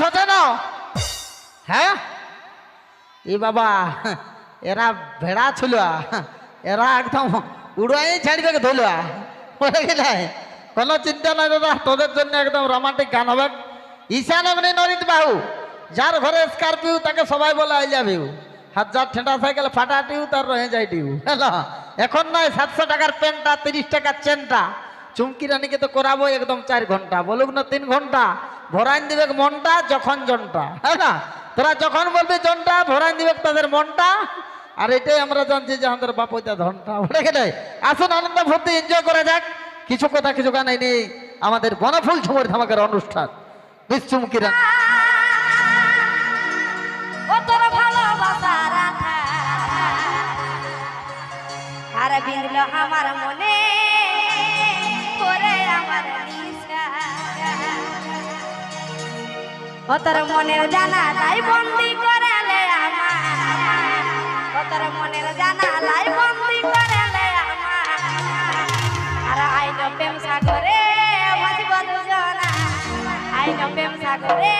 ছোট না। হ্যাঁ? এ বাবা, এরা ভেড়া ছিল এরা একদম উড়াই ছাড়বে ধরল বলে গেলে কোনো চিন্তা নাই দাদা, তোদের জন্য একদম রোমান্টিক গান হবে। ঈশান অগ্নি নরিত বাহু, যার ঘরে স্করপিও, তাকে সবাই বলে আই লাভ ইউ হাজার ঠেঁটা সাইকেল ফাটা টিউ, তার রয়ে যায় টিউ। হ্যালো এখন নয়, সাতশো টাকার পেনটা তিরিশ টাকার চেনটা। চুমকি রানীকে তো করাবো একদম চার ঘণ্টা। বলুক না তিন ঘণ্টা। ভরাইন দিবে মনটা, যখন জনটা হ্যাঁ না? তোরা যখন বলবি জনটা, ভরাইন দিবে তাদের মনটা। আর এটাই আমরা জানছি যে আমাদের বাপইতা ধনটা। বলে গেলে আসুন আনন্দ ভর্তি এনজয় করা যাক। কিছু কথা, কিছু গান নেই আমাদের বনফুল ঝুমর ধামাকের অনুষ্ঠান। বিন্দল আমার ও মনের জানা লাই বন্দি করালে আমার। ও তোর মনের জানা লাই বন্দি করালে আমার। আর আইন প্রেম সাগরে মাঝি বন্ধু জনা আইন প্রেম সাগরে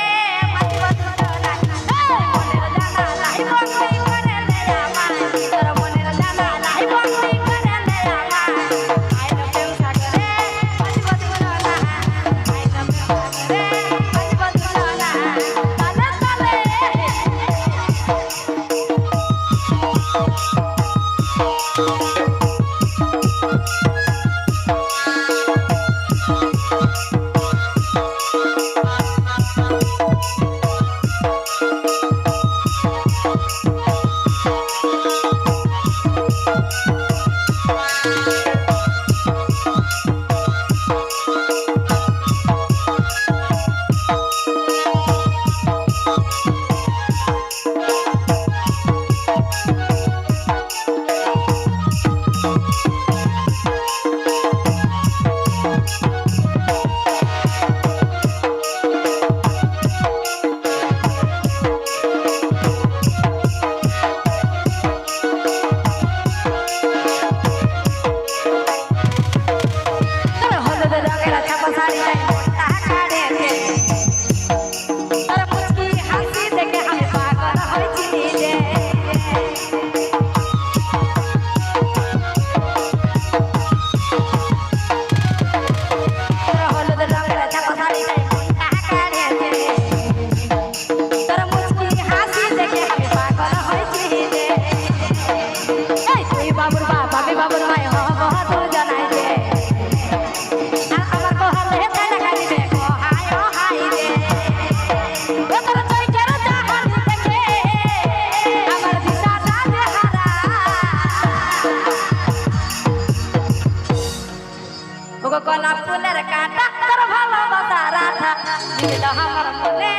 ওগো গোলাপ ফুলের কাঁটা, তোর ভালোবাসা রাধা। দিল আমার মনে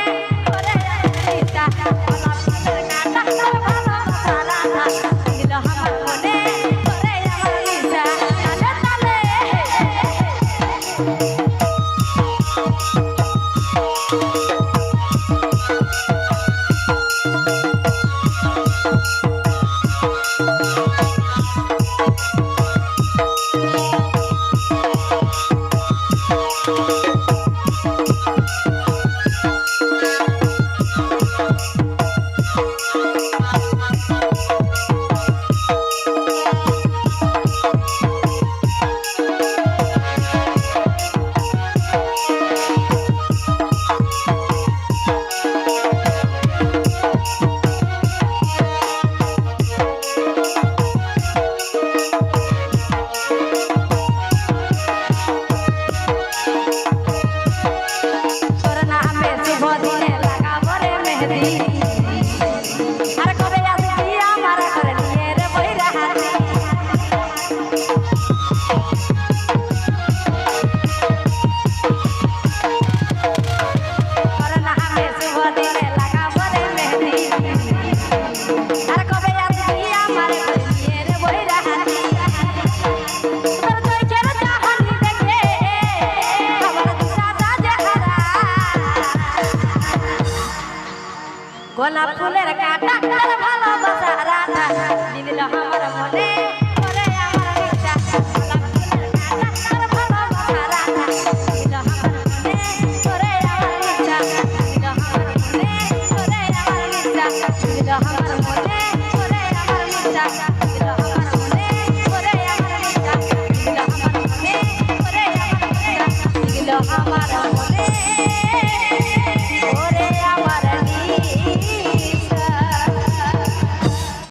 ওরে ইচ্ছা গোলাপ ফুলের কাঁটা, তোর ভালোবাসা রাধা। দিল আমার মনে ওরে আমার ইচ্ছা তালে। তালে তোর গোলাপ ফুলের কাটা ভালোবাসা রাধা। দিল আমার